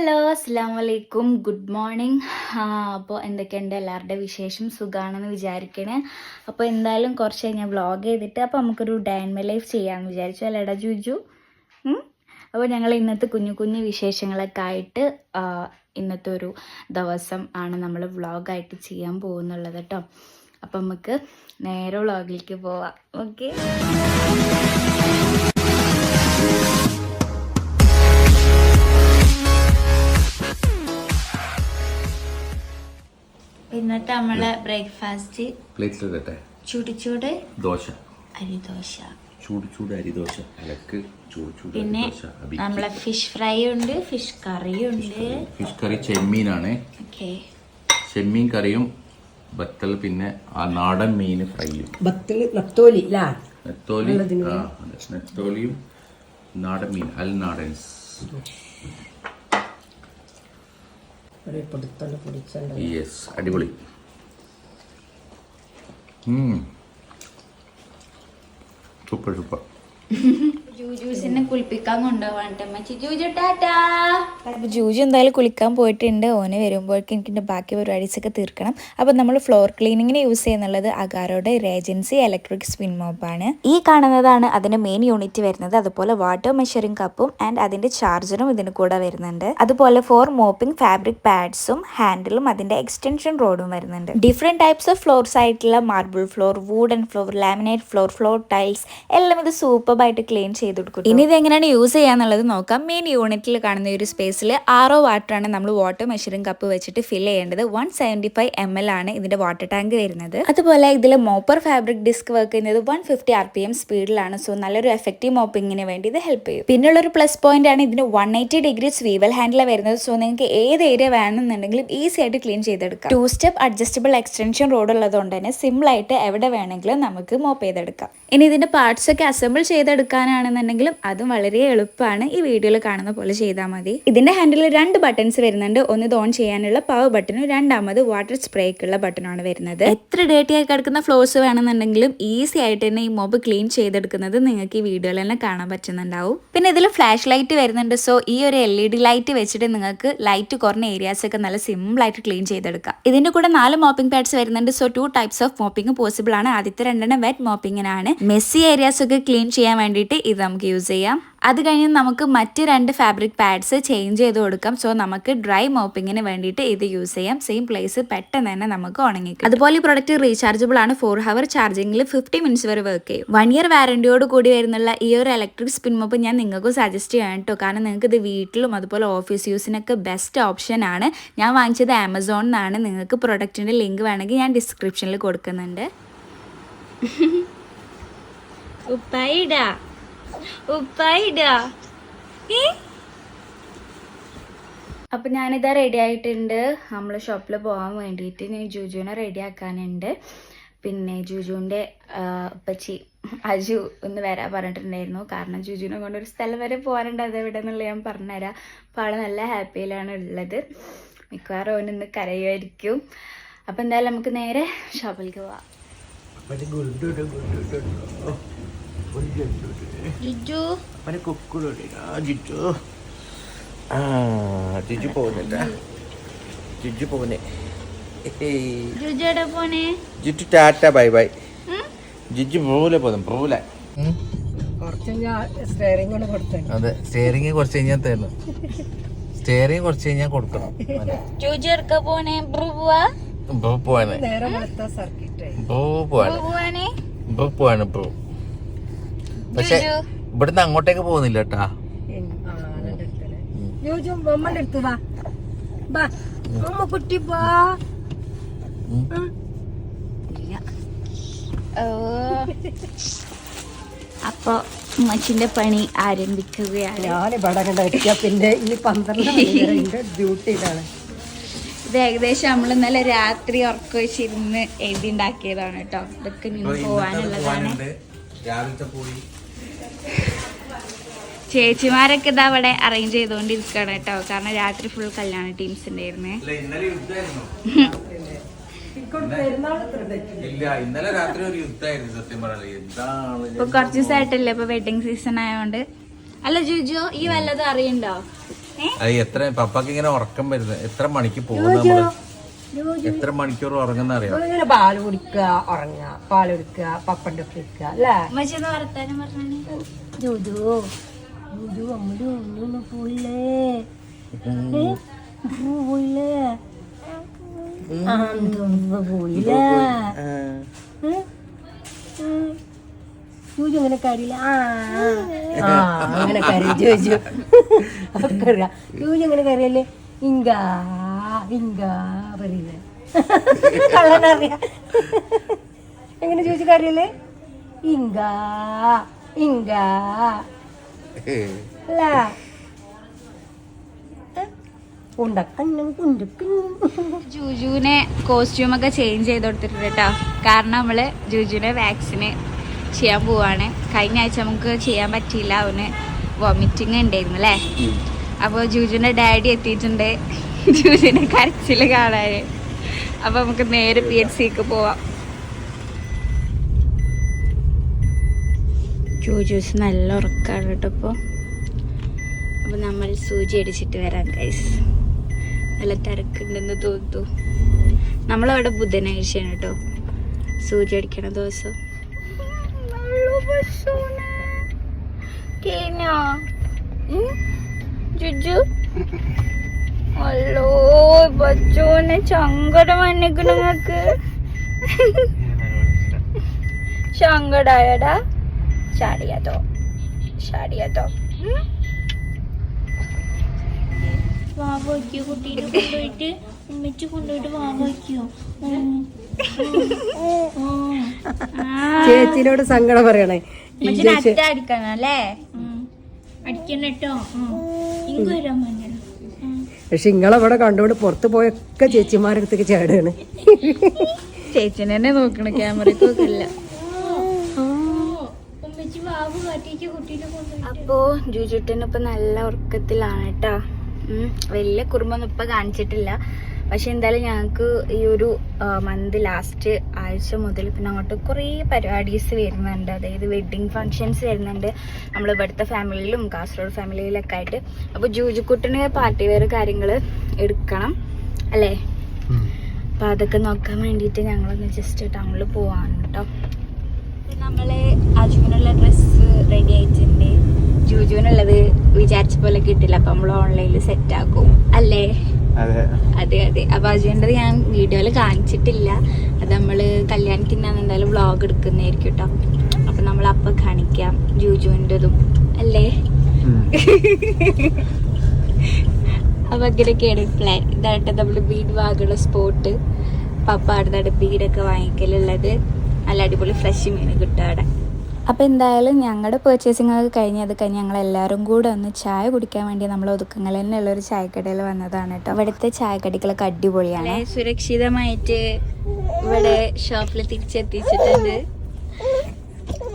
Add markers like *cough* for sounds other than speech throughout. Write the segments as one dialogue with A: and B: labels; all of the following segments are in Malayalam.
A: ഹലോ അസ്സാം വലൈക്കും ഗുഡ് മോർണിംഗ്. അപ്പോൾ എന്തൊക്കെയുണ്ട്? എല്ലാവരുടെ വിശേഷം സുഖമാണെന്ന് വിചാരിക്കണേ. അപ്പോൾ എന്തായാലും കുറച്ച് കഴിഞ്ഞാൽ വ്ളോഗ് ചെയ്തിട്ട് അപ്പോൾ നമുക്കൊരു ഡേ ലൈഫ് ചെയ്യാമെന്ന് വിചാരിച്ചു. അല്ലേടാ ജുജു? അപ്പോൾ ഞങ്ങൾ ഇന്നത്തെ കുഞ്ഞു കുഞ്ഞു വിശേഷങ്ങളൊക്കെ ആയിട്ട് ഇന്നത്തെ ഒരു ദിവസം ആണ് നമ്മൾ വ്ളോഗായിട്ട് ചെയ്യാൻ പോകുന്നുള്ളത് കേട്ടോ അപ്പം നമുക്ക് നേരെ വ്ളോഗിലേക്ക് പോവാം. ഓക്കെ? ഇന്നത്തെ നമ്മളെ ബ്രേക്ക്ഫാസ്റ്റ്
B: പ്ലേറ്റിലിടട്ടെ
A: ചൂട് ചൂട്
B: ദോശ.
A: അരിദോശ
B: ചൂട് ചൂട് അരിദോശ അലക്ക് ചൂട് ചൂട്
A: പിന്നെ നമ്മളെ ഫിഷ് ഫ്രൈ ഉണ്ട് ഫിഷ് കറി ഉണ്ട്.
B: ഫിഷ് കറി ചെമ്മീനാണ്.
A: ഓക്കെ.
B: ചെമ്മീൻ കറിയും ബത്തൽ പിന്നെ ആ നാടൻ മീൻ ഫ്രൈയും.
C: ബത്തൽ നത്തോലി
B: നെത്തോലി നെത്തോലിയും നാടൻ മീൻ അൽ നാടൻസ്.
C: ഒരു പൊടിത്തണ്ട് പൊടിച്ചണ്ട്.
B: യെസ് അടിപൊളി. Super super. *laughs*
A: ജൂജൂസിനെ കുളിപ്പിക്കാൻ അമ്മച്ചി ജൂജു ടാറ്റാ. ജൂജു എന്തായാലും കുളിക്കാൻ പോയിട്ടുണ്ട്. ഓനെ വരുമ്പോഴേക്കും എനിക്ക് ബാക്കി പരിപാടീസ് ഒക്കെ തീർക്കണം. അപ്പോൾ നമ്മൾ ഫ്ലോർ ക്ലീനിങ്ങിന് യൂസ് ചെയ്യുന്നുള്ളത് അഗാരോയുടെ റേജൻസി ഇലക്ട്രിക് സ്പിൻ മോപ്പാണ് ഈ കാണുന്നതാണ് അതിന്റെ മെയിൻ യൂണിറ്റ് വരുന്നത്. അതുപോലെ വാട്ടർ മെഷറിംഗ് കപ്പും ആൻഡ് അതിന്റെ ചാർജറും ഇതിന് കൂടെ വരുന്നുണ്ട്. അതുപോലെ ഫോർ മോപ്പിംഗ് ഫാബ്രിക് പാഡ്സും ഹാൻഡിലും അതിന്റെ എക്സ്റ്റൻഷൻ റോഡും വരുന്നുണ്ട്. ഡിഫറെന്റ് ടൈപ്സ് ഓഫ് ഫ്ലോർസ് ആയിട്ടുള്ള marble floor wooden floor laminate floor floor tiles എല്ലാം ഇത് സൂപ്പറായിട്ട് ക്ലീൻ ചെയ്ത് കൊടുക്കും ഇനി ഇത് എങ്ങനെയാണ് യൂസ് ചെയ്യാന്നുള്ളത് നോക്കാം. മെയിൻ യൂണിറ്റിൽ കാണുന്ന ഒരു സ്പേസിൽ ആറോ വാട്ടറാണ് നമ്മൾ വാട്ടർ മെഷറിംഗ് കപ്പ് വെച്ചിട്ട് ഫിൽ ചെയ്യേണ്ടത്. One seventy five M L ആണ് ഇതിന്റെ വാട്ടർ ടാങ്ക് വരുന്നത്. അതുപോലെ ഇതിൽ മോപ്പർ ഫാബ്രിക് ഡിസ്ക് വർക്ക് ചെയ്യുന്നത് one fifty R P M സ്പീഡിലാണ് സോ നല്ലൊരു എഫക്റ്റീവ് മോപ്പിങ്ങിന് വേണ്ടി ഇത് ഹെൽപ്പ് ചെയ്യും. പിന്നുള്ള ഒരു പ്ലസ് പോയിന്റ് ആണ് ഇതിന് one eighty degree swivel handle വരുന്നത്. സോ നിങ്ങൾക്ക് ഏത് ഏരിയ വേണമെന്നുണ്ടെങ്കിലും ഈസി ആയിട്ട് ക്ലീൻ ചെയ്തെടുക്കാം. Two step adjustable extension rod ഉള്ളതുകൊണ്ട് തന്നെ സിമ്പിൾ ആയിട്ട് എവിടെ വേണമെങ്കിലും നമുക്ക് മോപ്പ് ചെയ്തെടുക്കാം. ഇനി ഇതിന്റെ പാർട്സ് ഒക്കെ അസംബിൾ ചെയ്തെടുക്കാനാണെന്നുണ്ടെങ്കിലും അതും വളരെ എളുപ്പമാണ് ഈ വീഡിയോയിൽ കാണുന്ന പോലെ ചെയ്താൽ മതി. ഇതിന്റെ ഹാൻഡിൽ രണ്ട് ബട്ടൺസ് വരുന്നുണ്ട്. ഒന്ന് ഇത് ഓൺ ചെയ്യാനുള്ള പവർ ബട്ടണും രണ്ടാമത് വാട്ടർ സ്പ്രേക്കുള്ള ബട്ടണാണ് വരുന്നത്. എത്ര ഡേറ്റി ആയി കിടക്കുന്ന ഫ്ലോർസ് വേണമെന്നുണ്ടെങ്കിലും ഈസി ആയിട്ട് തന്നെ ഈ മോബ് ക്ലീൻ ചെയ്തെടുക്കുന്നത് നിങ്ങൾക്ക് ഈ വീഡിയോയിൽ തന്നെ കാണാൻ പറ്റുന്നുണ്ടാവും. പിന്നെ ഇതിൽ ഫ്ലാഷ് ലൈറ്റ് വരുന്നുണ്ട്. സോ ഈ ഒരു എൽ ഇ ഡി ലൈറ്റ് വെച്ചിട്ട് നിങ്ങൾക്ക് ലൈറ്റ് കുറഞ്ഞ ഏരിയാസ് ഒക്കെ നല്ല സിമ്പിൾ ആയിട്ട് ക്ലീൻ ചെയ്തെടുക്കാം. ഇതിന്റെ കൂടെ നാല് മോപ്പിംഗ് പാഡ്സ് വരുന്നുണ്ട്. So two types of mopping possible ആണ്. ആദ്യത്തെ രണ്ടെണ്ണം വെറ്റ് മോപ്പിങ്ങിനാണ് മെസ്സി ഏരിയാസ് ഒക്കെ ക്ലീൻ ചെയ്യാൻ വേണ്ടിയിട്ട് ഇത് നമുക്ക് യൂസ് ചെയ്യാം. അത് കഴിഞ്ഞ് നമുക്ക് മറ്റ് രണ്ട് ഫാബ്രിക് പാഡ്സ് ചേഞ്ച് ചെയ്ത് കൊടുക്കാം. സോ നമുക്ക് ഡ്രൈ മോപ്പിങ്ങിന് വേണ്ടിയിട്ട് ഇത് യൂസ് ചെയ്യാം. സെയിം പ്ലേസ് പെട്ടെന്ന് തന്നെ നമുക്ക് ഉണങ്ങി അതുപോലെ ഈ പ്രൊഡക്റ്റ് റീചാർജബിൾ ആണ്. ഫോർ ഹവർ ചാർജിങ്ങിൽ ഫിഫ്റ്റി മിനിറ്റ്സ് വരെ വർക്ക് ചെയ്യും. വൺ ഇയർ വാറണ്ടിയോട് കൂടി വരുന്നുള്ള ഈ ഒരു ഇലക്ട്രിക് സ്പിൻ മോപ്പ് ഞാൻ നിങ്ങൾക്ക് സജസ്റ്റ് ചെയ്യാം കേട്ടോ. കാരണം നിങ്ങൾക്ക് ഇത് വീട്ടിലും അതുപോലെ ഓഫീസ് യൂസിനൊക്കെ ബെസ്റ്റ് ഓപ്ഷൻ ആണ്. ഞാൻ വാങ്ങിച്ചത് ആമസോണിൽ നിന്നാണ് നിങ്ങൾക്ക് പ്രൊഡക്റ്റിന്റെ ലിങ്ക് വേണമെങ്കിൽ ഞാൻ ഡിസ്ക്രിപ്ഷനിൽ കൊടുക്കുന്നുണ്ട്. *laughs* ഉപ്പൈഡ ഉപ്പൈഡ അപ്പൊ ഞാനിതാ റെഡി ആയിട്ടുണ്ട്. നമ്മൾ ഷോപ്പിൽ പോകാൻ വേണ്ടിയിട്ട് ഞാൻ ജൂജുവിനെ റെഡി ആക്കാനുണ്ട്. പിന്നെ ജൂജുവിന്റെ ഉപ്പച്ചി അജു ഒന്ന് വരാൻ പറഞ്ഞിട്ടുണ്ടായിരുന്നു. കാരണം ജൂജുവിനെ കൊണ്ട് ഒരു സ്ഥലം വരെ പോകാനുണ്ട്. അത് എവിടെ എന്നുള്ള ഞാൻ പറഞ്ഞുതരാം. അപ്പോൾ ആൾ നല്ല ഹാപ്പിയിലാണ് ഉള്ളത്. മിക്കവാറും അവനൊന്ന് കരയുമായിരിക്കും. അപ്പം എന്തായാലും നമുക്ക് നേരെ ഷോപ്പിലേക്ക് പോവാം. ജിജു.
B: ജിജു. പോകുന്നില്ല ജിജു പോകുന്നേ
A: ജുജു എവിടെ പോണേ
B: Jiju tata bye bye. Jiju പോകുന്നു
C: സ്റ്റിയറിംഗ് കൊണ്ട് കൊടുത്തേ
B: അതെ സ്റ്റിയറിംഗ് കുറച്ച് കഴിഞ്ഞാൽ തരണം സ്റ്റിയറിംഗ് കുറച്ച് കഴിഞ്ഞാൽ കൊടുക്കണം.
A: ജുജു
B: പോവാണ്. പോവാണ്? ഇപ്പൊ പക്ഷെ ഇവിടുന്ന് അങ്ങോട്ടേക്ക് പോകുന്നില്ല കേട്ടാ
A: അപ്പൊ മച്ചിന്റെ പണി ആരംഭിക്കുകയാണ്.
C: ഞാൻ ഇവിടെ പിന്നെ ഈ പന്ത്രണ്ട് മണി *laughs*
A: ഇത് ഏകദേശം നമ്മൾ ഇന്നലെ രാത്രി ഉറക്കം വെച്ചിരുന്ന് എഴുതി ഉണ്ടാക്കിയതാണ് കേട്ടോ. ഇതൊക്കെ നിന്ന് പോവാനുള്ളതാണ്. ചേച്ചിമാരൊക്കെ ഇതാ അവിടെ അറേഞ്ച് ചെയ്തുകൊണ്ടിരിക്കുകയാണ് കേട്ടോ. കാരണം രാത്രി ഫുൾ കല്യാണ ടീംസ് ഉണ്ടായിരുന്നേ.
B: ഇല്ല ഇന്നലെ യുദ്ധമായിരുന്നു.
C: ഇങ്ങോട്ട് പെരുന്നാൾ എത്ര
B: ഇന്നലെ രാത്രി ഒരു യുദ്ധമായിരുന്നു സത്യം പറയാൻ എന്താണ്
A: ഇപ്പൊ കുറച്ച് ദിവസമായിട്ടല്ലേ? ഇപ്പൊ വെഡിങ് സീസൺ ആയതുകൊണ്ട് അല്ല ജുജു ഈ വല്ലതും അറിയണ്ടോ?
B: അത് എത്ര പപ്പാക്ക് ഇങ്ങനെ ഉറക്കം വരുന്നത്? എത്ര മണിക്ക് പോകുന്ന നമ്മൾ? എത്ര മണിക്കൂർ ഉറങ്ങുന്ന അറിയാം
C: ഇങ്ങനെ പാൽ കുടിക്കുക ഉറങ്ങുക പാൽ കുടിക്കുക പപ്പന്റെ ഒക്കെ ഇരിക്കുക അല്ലേ? ജൂജു. അങ്ങനെ കരയില്ല ആ. ആ അങ്ങനെ കരി ജൂജു. അതൊക്കെ അറിയാം. ജൂജു അങ്ങനെ കരയല്ലേ ഇങ്കാ ഇങ്ക പറയില്ലേ കള്ളനറിയാം എങ്ങനെ ചോദിച്ചു കരയല്ലേ ഇങ്കാ ഇങ്കാ
A: ജൂജുവിനെ കോസ്റ്റ്യൂം ഒക്കെ ചേഞ്ച് ചെയ്ത് കൊടുത്തിട്ടുണ്ട് കേട്ടോ. കാരണം നമ്മൾ ജൂജുവിനെ വാക്സിന് ചെയ്യാൻ പോവാണ്. കഴിഞ്ഞ ആഴ്ച നമുക്ക് ചെയ്യാൻ പറ്റിയില്ല അവന്. വോമിറ്റിംഗ് ഉണ്ടായിരുന്നു അല്ലേ? അപ്പോൾ ജൂജുവിന്റെ ഡാഡി എത്തിയിട്ടുണ്ട്. ജൂജുവിന്റെ കരച്ചിൽ കാണാൻ അപ്പൊ നമുക്ക് നേരെ പി എച്ച് സിക്ക് പോവാം. ജൂജൂസ് നല്ല ഉറക്കാണ് കേട്ടോ ഇപ്പോൾ അപ്പോൾ നമ്മൾ സൂചി അടിച്ചിട്ട് വരാം കൈസ് നല്ല തിരക്കുണ്ടെന്ന് തോന്നുന്നു. നമ്മളവിടെ ബുധനാഴ്ചയാണ് കേട്ടോ സൂചി അടിക്കണ ദിവസം. ജുജു? *laughs* അല്ലോ ബച്ചോനെ സങ്കടം നിങ്ങക്ക്. *laughs* സങ്കടായടാ. ചാടിയതോ ചാടിയാതോ വാവയ്ക്കോ കുട്ടീനെ കൊണ്ടുപോയിട്ട്. ഉമ്മച്ചി കൊണ്ടുപോയിട്ട് വാവയ്ക്കോ
C: ചേച്ചിനോട് സങ്കടം പറയണേ.
A: ഉമ്മച്ചിനെ അറ്റ അടിക്കണം അല്ലേ അടിക്കണം കേട്ടോ. ഇങ്ങ് വരാൻ പറഞ്ഞല്ലോ
C: പക്ഷെ ഇങ്ങളവിടെ കണ്ടുകൊണ്ട് പുറത്ത് പോയൊക്കെ ചേച്ചിമാരുടെ അടുത്തേക്ക് ചാടുകയാണ്
A: ചേച്ചിനെ തന്നെ നോക്കണ ക്യാമറക്കൊക്കെ ഇല്ല അപ്പോ ജൂജുട്ടൻ ഇപ്പൊ നല്ല ഉറക്കത്തിലാണ് കേട്ടോ. വലിയ കുറുമ്പൊന്നും ഇപ്പൊ കാണിച്ചിട്ടില്ല. പക്ഷെ എന്തായാലും ഞങ്ങൾക്ക് ഈ ഒരു മന്ത് ലാസ്റ്റ് ആഴ്ച മുതൽ പിന്നെ അങ്ങോട്ട് കുറേ പരിപാടീസ് വരുന്നുണ്ട്. അതായത് വെഡ്ഡിങ് ഫങ്ഷൻസ് വരുന്നുണ്ട്. നമ്മൾ ഇവിടുത്തെ ഫാമിലിയിലും കാസർഗോഡ് ഫാമിലിയിലൊക്കെ ആയിട്ട്. അപ്പോൾ ജൂജുക്കുട്ടിന് പാർട്ടി വെയർ കാര്യങ്ങൾ എടുക്കണം അല്ലേ? അപ്പൊ അതൊക്കെ നോക്കാൻ വേണ്ടിയിട്ട് ഞങ്ങളൊന്ന് ജസ്റ്റ് ടൗണിൽ പോവാണ് കേട്ടോ നമ്മളെ അജുവിനുള്ള ഡ്രസ്സ് റെഡി ആയിട്ടുണ്ട്. ജൂജുവിനുള്ളത് വിചാരിച്ച പോലെ കിട്ടില്ല. അപ്പൊ നമ്മൾ ഓൺലൈനിൽ സെറ്റ് ആക്കും. അല്ലേ?
B: അതെ.
A: അതെ അപ്പൊ അജുവിന്റെത് ഞാൻ വീഡിയോയിൽ കാണിച്ചിട്ടില്ല. അത് നമ്മൾ കല്യാണത്തിനാണ് എന്തായാലും വ്ളോഗ് എടുക്കുന്നതായിരിക്കും കേട്ടോ അപ്പൊ നമ്മൾ *laughs* അപ്പൊ കാണിക്കാം ജൂജുവിന്റെതും. അല്ലേ? അപ്പൊ അങ്ങനെയൊക്കെയാണ് പ്ലാൻ ഇതായിട്ട് നമ്മൾ ബീഡ് വാങ്ങുന്ന സ്പോട്ട് പപ്പ അടുത്താണ് ബീഡൊക്കെ വാങ്ങിക്കലുള്ളത്. നല്ല അടിപൊളി ഫ്രഷ് മീൻ കിട്ടും അവിടെ. അപ്പോൾ എന്തായാലും ഞങ്ങളുടെ പർച്ചേസിംഗ് ഒക്കെ കഴിഞ്ഞ് അത് കഴിഞ്ഞ് ഞങ്ങൾ എല്ലാവരും കൂടെ ഒന്ന് ചായ കുടിക്കാൻ വേണ്ടി നമ്മൾ ഒതുക്കങ്ങൾ തന്നെയുള്ള ഒരു ചായക്കടയിൽ വന്നതാണ് കേട്ടോ. ഇവിടുത്തെ ചായക്കടികളൊക്കെ അടിപൊളിയാണ്. സുരക്ഷിതമായിട്ട് ഇവിടെ ഷോപ്പിൽ തിരിച്ചെത്തിച്ചിട്ടുണ്ട്.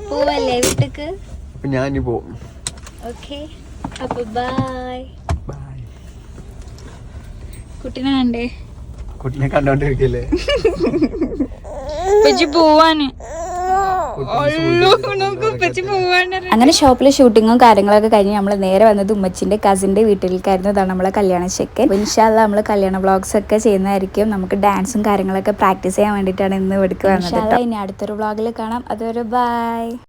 A: പോവല്ലേ വീട്ടിക്ക്?
B: അപ്പൊ ഞാനിനി പോവും
A: ഓക്കെ അപ്പൊ ബൈ കുട്ടീനെ കണ്ടേ?
B: കുട്ടിനെ കണ്ടോണ്ടിരിക്കല്ലേ?
A: പോവാന്. അങ്ങനെ ഷോപ്പിലെ ഷൂട്ടിങ്ങും കാര്യങ്ങളൊക്കെ കഴിഞ്ഞ് നമ്മൾ നേരെ വന്നത് ഉമ്മച്ചിന്റെ കസിന്റെ വീട്ടിലേക്കായിരുന്നു ഇതാണ് നമ്മളെ കല്യാണ ചെക്കൻ. ഇൻഷാല്ല നമ്മൾ കല്യാണ വ്ളോഗ്സ് ഒക്കെ ചെയ്യുന്നതായിരിക്കും. നമുക്ക് ഡാൻസും കാര്യങ്ങളൊക്കെ പ്രാക്ടീസ് ചെയ്യാൻ വേണ്ടിയിട്ടാണ് ഇന്ന് ഇവിടേക്ക് വന്നത് ഇനി അടുത്തൊരു വ്ളോഗിൽ കാണാം. അതൊരു ബൈ